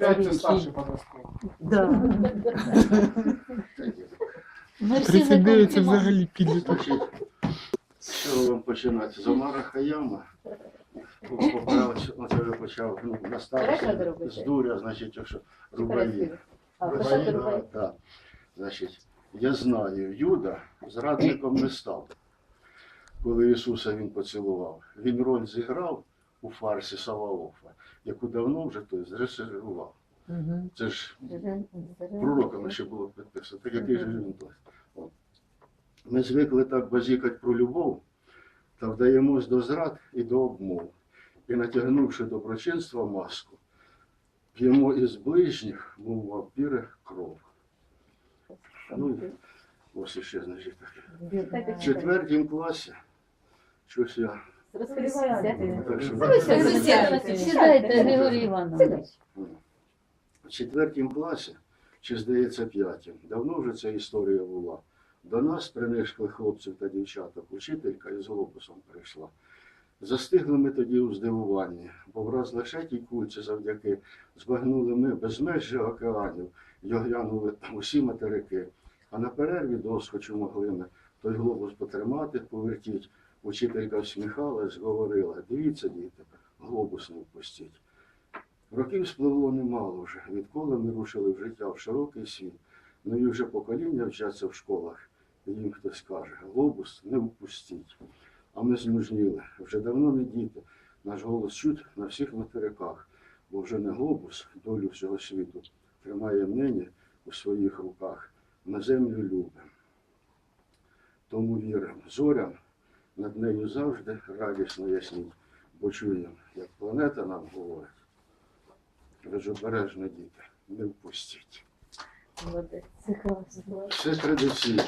П'ять Старенький. старший. Да. Ми всі 39 це не взагалі підліток. З чого вам починати? З Омара Хаяма. Поправ, оце вже почав ну, старості, з дуря, значить, якщо рубаї. А, Рубаї, да, рубаї. да. Значить, я знаю, Юда зрадником не став. Коли Ісуса він поцілував. Він роль зіграв у фарсі Саваофа, яку давно вже той зрежисував. Мгм. Це ж пророками ще було підписано. Так який же він той. Ми звикли так базікати про любов, та вдаємось до зрад і до обмов. І натягнувши доброчинства маску, п'ємо із ближніх, мов вампіри, кров. Ну, ось іще, значить, таке. Так, В четвертім класі щось я. Сідайте, Григорій Іванович. в четвертім класі, чи здається п'ятім, давно вже ця історія була. До нас принишли хлопців та дівчаток, учителька із глобусом прийшла. Застигли ми тоді у здивуванні, бо враз лише тій кульці завдяки збагнули ми безмежжя океанів й оглянули усі материки. А на перерві досхочу могли ми той глобус потримати, повертіть. Учителька всміхалась, говорила, дивіться, діти, глобус не впустіть. Років спливло немало вже, відколи ми рушили в життя в широкий світ. Нові вже покоління вчаться в школах. І їм хтось каже, глобус не впустіть. А ми змужніли, вже давно не діти. Наш голос чуть на всіх материках, бо вже не глобус, долю всього світу, тримає нині у своїх руках. Ми землю любимо. Тому віримо зорям, над нею завжди радісно ясніть, бо чуємо, як планета нам говорить. Ви ж обережно, діти, не впустіть. Молодець. Все хороші.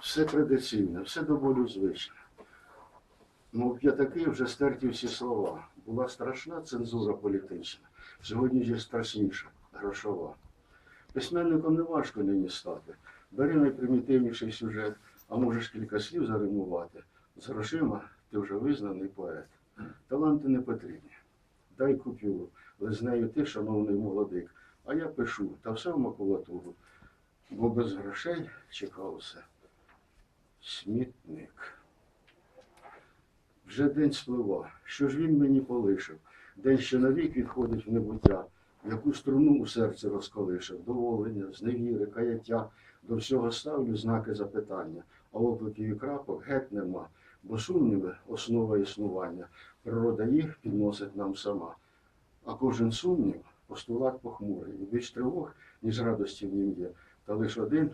все традиційне, все до болю звичне. Ну, в п'ятаки вже стерті всі слова. Була страшна цензура політична. Сьогодні є страшніша, грошова. Письменником не важко нині стати. Бери найпримітивніший сюжет, а можеш кілька слів заримувати. З грошима ти вже визнаний поет. Таланти не потрібні. Дай купюру, але з нею ти, шановний молодик. А я пишу, та все в макулатуру. Бо без грошей чекав усе. Смітник. Вже день спливав. Що ж він мені полишив? День ще навік відходить в небуття, яку струну у серці розколишив, доволення, зневіри, каяття. До всього ставлю знаки запитання, а окликів і крапок геть нема, бо сумніви основа існування. Природа їх підносить нам сама. А кожен сумнів постулат похмурий, і більш тривог, ніж радості в нім є. Та лише один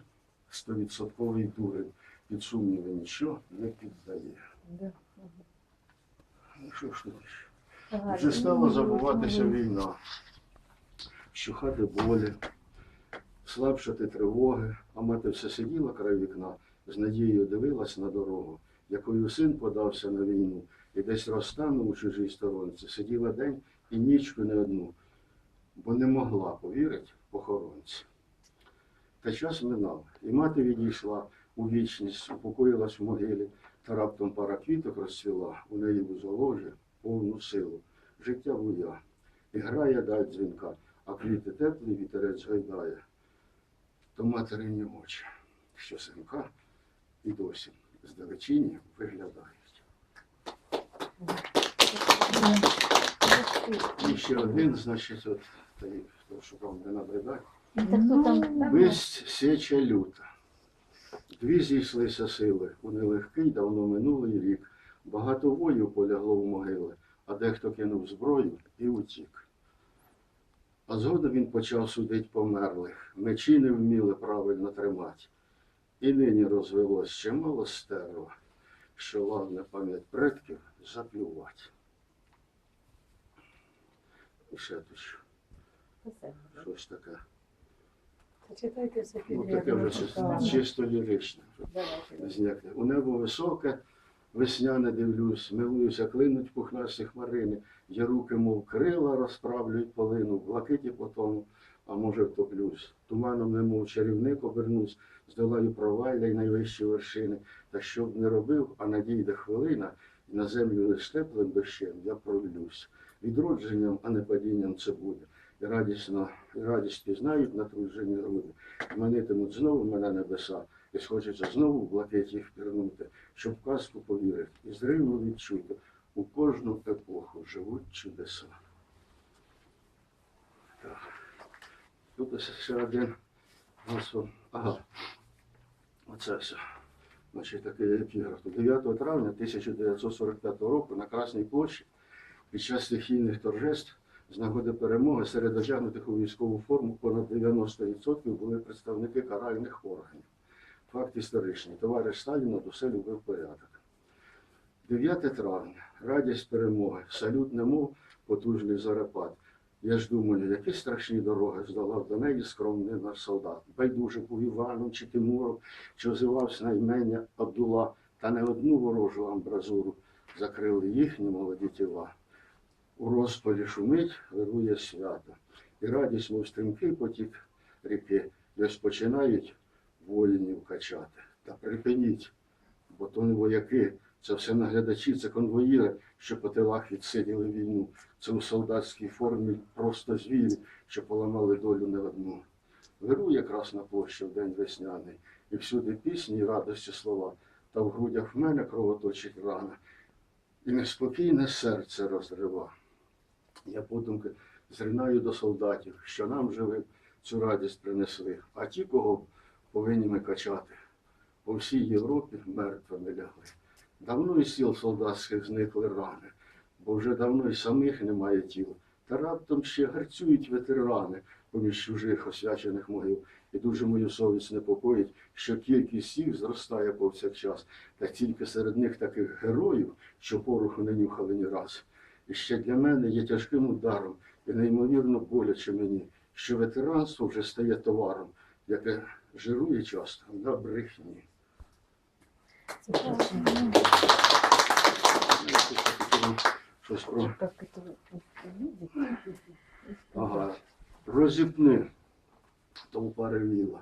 стовідсотковий дурень під сумніви нічого не піддає. Ну, Що ж тут? Вже стала забуватися війна, щухати болі, слабшати тривоги, а мати все сиділа край вікна, з надією дивилась на дорогу, якою син подався на війну, і десь розтанув у чужій сторонці, сиділа день і нічку не одну, бо не могла повірить похоронці. Та час минав, і мати відійшла у вічність, упокоїлась в могилі, та раптом пара квіток розцвіла, у неї в золожі повну силу. Життя буя, і грає даль дзвінка, а квіти теплі вітерець гайдає. То материні очі, що синка і досі здалечині виглядають. І ще один, значить, от, той, хто шукав не набридати. Та? Весть сеча люта. Дві зійшлися сили у нелегкий, давно минулий рік. Багато воїв полягло в могили, а дехто кинув зброю і утік. А згодом він почав судить померлих. Мечі не вміли правильно тримати. І нині розвелось чимало стерва, що ладне пам'ять предків заплювати. І ще тут що- щось таке. Читайте все Ну, таке вже чисто, чисто ліричне. Давайте. Зняти. У небо високе, весняне дивлюсь, милуюся, клинуть пухнасті хмарини, я руки, мов крила, розправлюють полину, блакиті потому, а може втоплюсь. Туманом, немов чарівник обернусь, здолаю провалля й найвищі вершини. Та що б не робив, а надійде хвилина, і на землю лиш теплим дощем я пролюсь. відродженням, а не падінням це буде. І радісно, і радість пізнають натруджені груди. Манитимуть знову мене небеса, і схочеться знову в блакиті впірнути, щоб казку повірити і зривно відчути. У кожну епоху живуть чудеса. Так. Тут ще один у Ага. Оце все. Значить, такий епіграф. 9 травня 1945 року на Красній площі під час стихійних торжеств з нагоди перемоги серед одягнутих у військову форму понад 90% були представники каральних органів. Факт історичний. Товариш Сталін над усе любив порядок. 9 травня. Радість перемоги. Салют немов потужний зарепат. Я ж думаю, які страшні дороги здолав до неї скромний наш солдат. Байдуже був Іваном чи Тимуром, чи озивався на імення Абдула, та не одну ворожу амбразуру закрили їхні молоді тіла. У розпалі шумить, вирує свято, і радість, мов стрімкий потік ріки, і ось починають воїнів качати. Та припиніть, бо то не вояки, це все наглядачі, це конвоїри, що по тилах відсиділи війну. Це у солдатській формі просто звірі, що поламали долю не одну. Вирує красна площа в день весняний, і всюди пісні і радості слова, та в грудях в мене кровоточить рана, і неспокійне серце розрива. Я подумки зринаю до солдатів, що нам живим цю радість принесли, а ті, кого повинні ми качати, по всій Європі мертвими лягли. Давно із сіл солдатських зникли рани, бо вже давно й самих немає тіл. Та раптом ще гарцюють ветерани поміж чужих освячених могил. І дуже мою совість непокоїть, що кількість їх зростає повсякчас, та тільки серед них таких героїв, що пороху не нюхали ні раз. І ще для мене є тяжким ударом і неймовірно боляче мені, що ветеранство вже стає товаром, яке жирує часто на брехні. Щось про? Ага. Розіпни, толпа ревіла.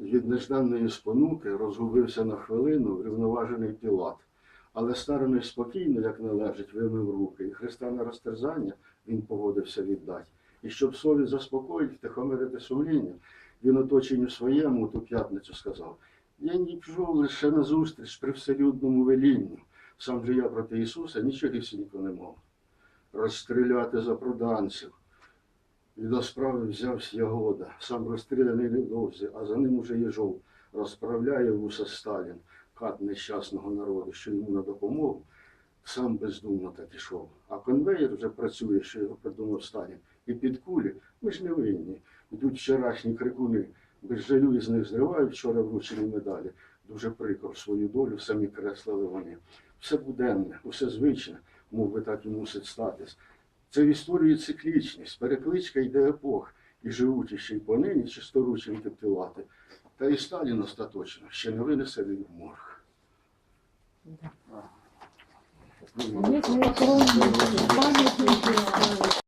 Від нежданої спонуки розгубився на хвилину врівноважений пілат. Але старий спокійно, як належить, вимив руки, і Христа на розтерзання він погодився віддати. І щоб совість заспокоїть, втихомирити сумління, він оточенню своєму ту п'ятницю сказав: Я не пішов лише на зустріч при вселюдному велінню. Сам же я проти Ісуса нічого нічогісінько не мов. Розстріляти за проданців. І до справи взявся Ягода, сам розстріляний невдовзі, а за ним уже Єжов розправляє вуса Сталін, кат нещасного народу, що йому на допомогу, сам бездумно так ішов. А конвеєр вже працює, що його придумав Сталін. І під кулі, ми ж не винні, йдуть вчорашні крикуни, без жалю із них зривають вчора вручені медалі. Дуже прикро свою долю самі креслили вони. Все буденне, усе звичне, мов би так і мусить статись. Це в історії циклічність, перекличка йде епох, і живуть іще й понині чисторученьки пилати. Та і Сталін остаточно ще не винесе він в морг. Нет, памятники.